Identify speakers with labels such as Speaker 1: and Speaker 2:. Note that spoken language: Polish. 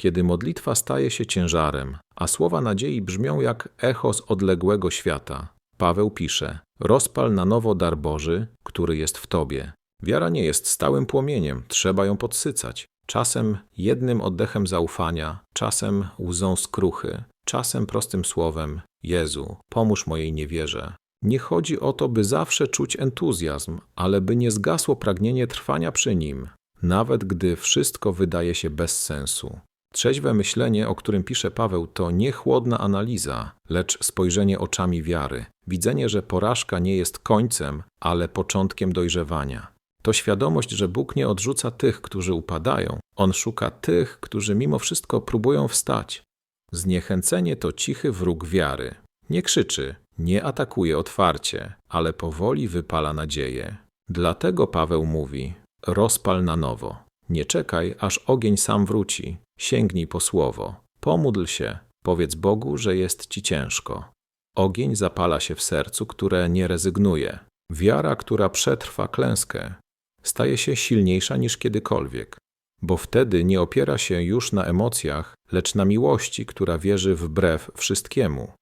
Speaker 1: kiedy modlitwa staje się ciężarem, a słowa nadziei brzmią jak echo z odległego świata. Paweł pisze: Rozpal na nowo dar Boży, który jest w tobie. Wiara nie jest stałym płomieniem, trzeba ją podsycać. Czasem jednym oddechem zaufania, czasem łzą skruchy, czasem prostym słowem: Jezu, pomóż mojej niewierze. Nie chodzi o to, by zawsze czuć entuzjazm, ale by nie zgasło pragnienie trwania przy nim, nawet gdy wszystko wydaje się bez sensu. Trzeźwe myślenie, o którym pisze Paweł, to nie chłodna analiza, lecz spojrzenie oczami wiary. Widzenie, że porażka nie jest końcem, ale początkiem dojrzewania. To świadomość, że Bóg nie odrzuca tych, którzy upadają, On szuka tych, którzy mimo wszystko próbują wstać. Zniechęcenie to cichy wróg wiary. Nie krzyczy, nie atakuje otwarcie, ale powoli wypala nadzieję. Dlatego Paweł mówi: rozpal na nowo. Nie czekaj, aż ogień sam wróci. Sięgnij po słowo. Pomódl się, powiedz Bogu, że jest ci ciężko. Ogień zapala się w sercu, które nie rezygnuje. Wiara, która przetrwa klęskę, staje się silniejsza niż kiedykolwiek, bo wtedy nie opiera się już na emocjach, lecz na miłości, która wierzy wbrew wszystkiemu.